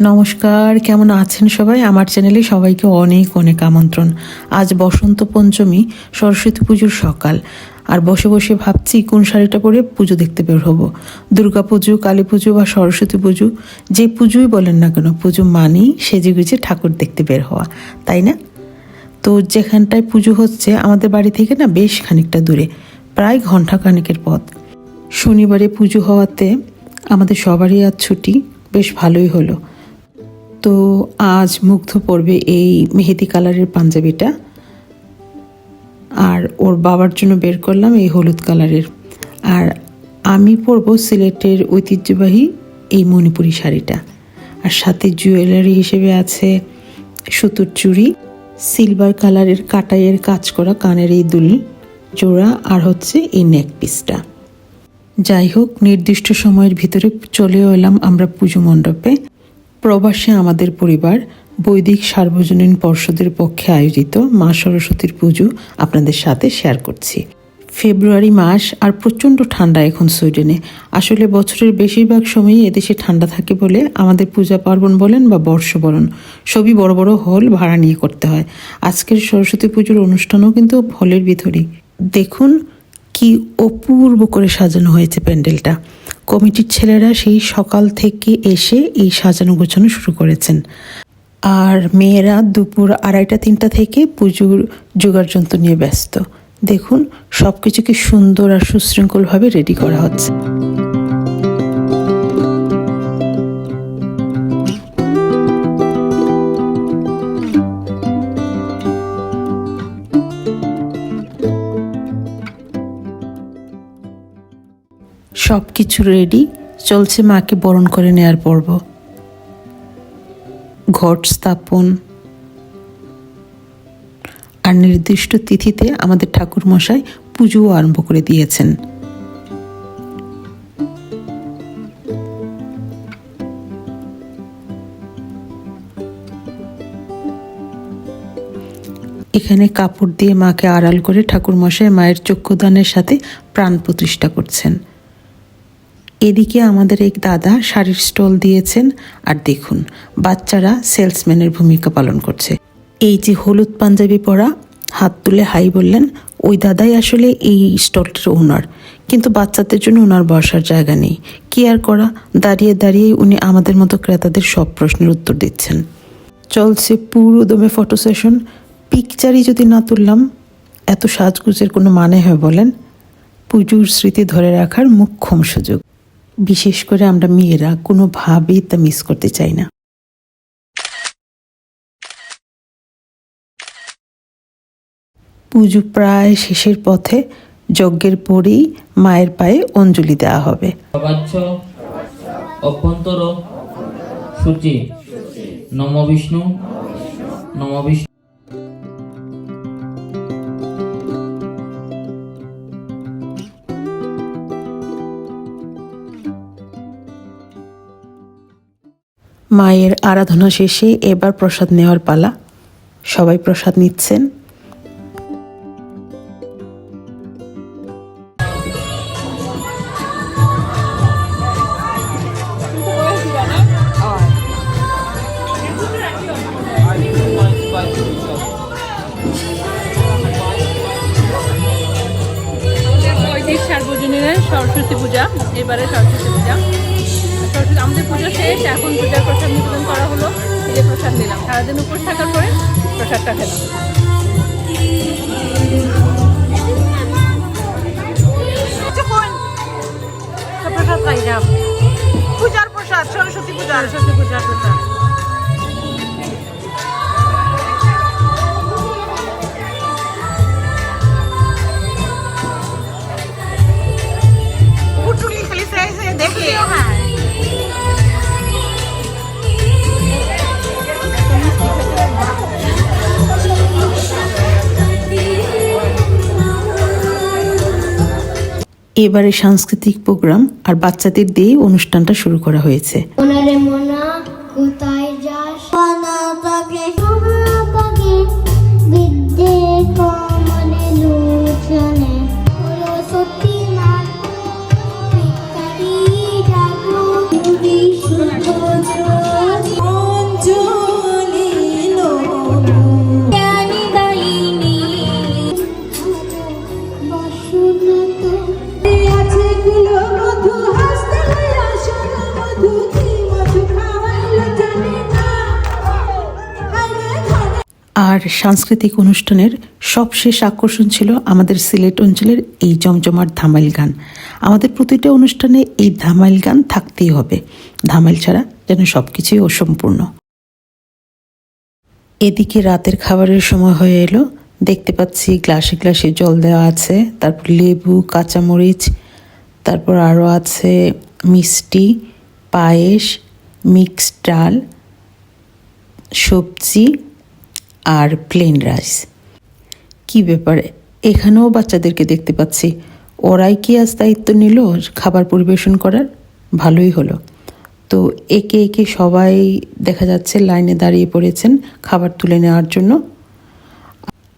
নমস্কার, কেমন আছেন সবাই? আমার চ্যানেলে সবাইকে অনেক অনেক আমন্ত্রণ। আজ বসন্ত পঞ্চমী, সরস্বতী পুজোর সকাল। আর বসে বসে ভাবছি কোন শাড়িটা পরে পুজো দেখতে বের হব। দুর্গা পুজো, কালী পুজো বা সরস্বতী পুজো, যে পুজোই বলেন না কেন, পুজো মানেই সেজে গুজে ঠাকুর দেখতে বের হওয়া, তাই না? তো যেখানটায় পুজো হচ্ছে আমাদের বাড়ি থেকে না বেশ খানিকটা দূরে, প্রায় ঘণ্টা খানিকের পথ। শনিবারে পুজো হওয়াতে আমাদের সবারই আজ ছুটি। বেশ ভালোই হলো। তো আজ মুগ্ধ পড়বে এই মেহেদি কালারের পাঞ্জাবিটা। আর ওর বাবার জন্য বের করলাম এই হলুদ কালারের। আর আমি পরবো সিলেটের ঐতিহ্যবাহী এই মণিপুরি শাড়িটা। আর সাথে জুয়েলারি হিসেবে আছে সুতোর চুড়ি, সিলভার কালারের কাটাইয়ের কাজ করা কানের এই দুল, জোড়া, আর হচ্ছে এই নেক পিসটা যাই হোক নির্দিষ্ট সময়ের ভিতরে চলেও এলাম আমরা পুজো মণ্ডপে। প্রবাসে আমাদের পরিবার, বৈদিক সার্বজনীন পর্ষদের পক্ষে আয়োজিত মা সরস্বতীর পুজো আপনাদের সাথে শেয়ার করছি। ফেব্রুয়ারি মাস আর প্রচণ্ড ঠান্ডা এখন সুইডেনে। আসলে বছরের বেশিরভাগ সময়ই এদেশে ঠান্ডা থাকে বলে আমাদের পূজা পার্বণ বলেন বা বর্ষ বরণ সবই বড় বড় হল ভাড়া নিয়ে করতে হয়। আজকের সরস্বতী পুজোর অনুষ্ঠানও কিন্তু হলের ভিতরেই। দেখুন কি অপূর্ব করে সাজানো হয়েছে প্যান্ডেলটা। কমিটির ছেলেরা সেই সকাল থেকে এসে এই সাজানো গোছানো শুরু করেছেন। আর মেয়েরা দুপুর আড়াইটা, তিনটা থেকে পুজোর জোগাড় যন্ত্র নিয়ে ব্যস্ত। দেখুন সব কিছুকে সুন্দর আর সুশৃঙ্খলভাবে রেডি করা হচ্ছে। সব কিছু রেডি চলছে মাকে বরণ করে নেয়ার পর্ব। ঘট স্থাপন। আর নির্দিষ্ট তিথিতে আমাদের ঠাকুর মশাই পুজোও আরম্ভ করে দিয়েছেন। এখানে কাপড় দিয়ে মাকে আড়াল করে ঠাকুর মশাই মায়ের চক্ষুদানের সাথে প্রাণ প্রতিষ্ঠা করছেন। এদিকে আমাদের এক দাদা শাড়ির স্টল দিয়েছেন, আর দেখুন, বাচ্চারা সেলসম্যানের ভূমিকা পালন করছে। এই যে হলুদ পাঞ্জাবি পরা, হাত তুলে হাই বললেন, ওই দাদাই আসলে এই স্টলটির ওনার। কিন্তু বাচ্চাদের জন্য ওনার বসার জায়গা নেই। কি আর করা? দাঁড়িয়ে দাঁড়িয়ে উনি আমাদের মতো ক্রেতাদের সব প্রশ্নের উত্তর দিচ্ছেন। চলছে পুরো দমে ফটো সেশন। পিকচারই যদি না তুললাম, এত সাজগুজের কোনো মানে হয় বলেন? পুজোর স্মৃতি ধরে রাখার মুখ্যম সুযোগ। বিশেষ করে আমরা মেয়েরা কোনোভাবেই তা মিস করতে চাই না। পুজো প্রায় শেষের পথে যজ্ঞের পরেই মায়ের পায়ে অঞ্জলি দেওয়া হবে। অভ্যন্তর সূচি, নম বিষ্ণু নম বিষ্ণু। মায়ের আরাধনা শেষে এবার প্রসাদ নেওয়ার পালা। সবাই প্রসাদ নিচ্ছেন। সার্বজনীনের সরস্বতী পূজা, এবারে সরস্বতী পূজা। সরস্বতী আমাদের পুজো শেষ, এখন পূজার প্রসাদ নিবেদন করা হলো। এই প্রসাদ নিলাম। সারাদিন উপোস থাকার পরে প্রসাদটা খেলাম। এবারে সাংস্কৃতিক প্রোগ্রাম আর বাচ্চাদের দিয়ে অনুষ্ঠানটা শুরু করা হয়েছে। কোথায় আর সাংস্কৃতিক অনুষ্ঠানের সবশেষ আকর্ষণ ছিল আমাদের সিলেট অঞ্চলের এই জমজমাট ধামাইল গান। আমাদের প্রতিটা অনুষ্ঠানে এই ধামাইল গান থাকতেই হবে। ধামাইল ছাড়া যেন সব কিছুই অসম্পূর্ণ। এদিকে রাতের খাবারের সময় হয়ে এলো। দেখতে পাচ্ছি গ্লাসে গ্লাসে জল দেওয়া আছে, তারপর লেবু, কাঁচামরিচ, তারপর আরও আছে মিষ্টি, পায়েস, মিক্সড ডাল, সবজি আর প্লেন রাইস কি ব্যাপার? এখানেও বাচ্চাদেরকে দেখতে পাচ্ছি। ওরাই কি আজ দায়িত্ব নিল খাবার পরিবেশন করার? ভালোই হলো। তো একে একে সবাই দেখা যাচ্ছে লাইনে দাঁড়িয়ে পড়েছেন খাবার তুলে নেওয়ার জন্য।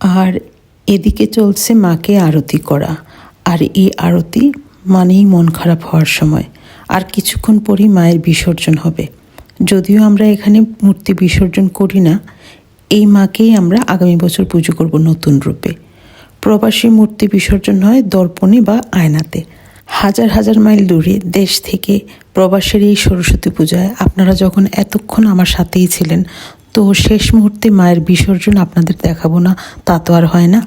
আর এদিকে চলছে মাকে আরতি করা। আর এই আরতি মানেই মন খারাপ হওয়ার সময়। আর কিছুক্ষণ পরই মায়ের বিসর্জন হবে। যদিও আমরা এখানে মূর্তি বিসর্জন করি না এই মাকেই আমরা আগামী বছর পুজো করব নতুন রূপে। প্রবাসী মূর্তি বিসর্জন হয় দর্পণে বা আয়নাতে। হাজার হাজার মাইল দূরে দেশ থেকে প্রবাসের এই সরস্বতী পূজায় আপনারা যখন এতক্ষণ আমার সাথেই ছিলেন, তো শেষ মুহূর্তে মায়ের বিসর্জন আপনাদের দেখাবো না, তা তো আর হয় না।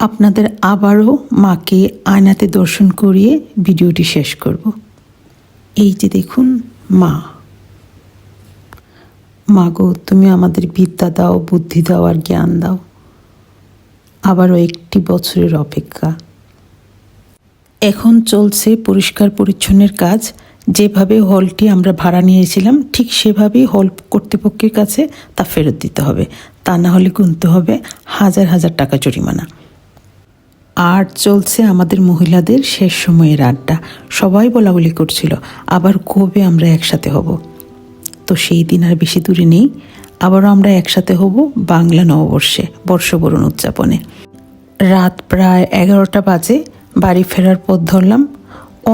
আপনাদের আবারও মাকে আয়নাতে দর্শন করিয়ে ভিডিওটি শেষ করব। এই যে দেখুন মা। মাগো তুমি আমাদের বিদ্যা দাও, বুদ্ধি দাও আর জ্ঞান দাও। আবারও একটি বছরের অপেক্ষা। এখন চলছে পরিষ্কার পরিচ্ছন্নের কাজ। যেভাবে হলটি আমরা ভাড়া নিয়েছিলাম, ঠিক সেভাবেই হল কর্তৃপক্ষের কাছে তা ফেরত দিতে হবে। তা না হলে গুনতে হবে হাজার হাজার টাকা জরিমানা। আর চলছে আমাদের মহিলাদের শেষ সময়ের আড্ডা। সবাই বলাবলি করছিল, আবার কবে আমরা একসাথে হব? তো সেই দিন আর বেশি দূরে নেই। আবারও আমরা একসাথে হব বাংলা নববর্ষে, বর্ষবরণ উদযাপনে। রাত প্রায় এগারোটা বাজে, বাড়ি ফেরার পথ ধরলাম।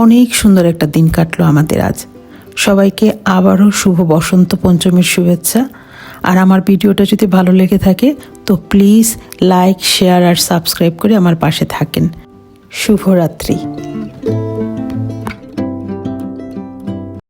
অনেক সুন্দর একটা দিন কাটলো আমাদের আজ। সবাইকে আবারও শুভ বসন্ত পঞ্চমীর শুভেচ্ছা। আর আমার ভিডিওটা যদি ভালো লেগে থাকে, তো প্লিজ লাইক, শেয়ার আর সাবস্ক্রাইব করে আমার পাশে থাকেন। শুভরাত্রি।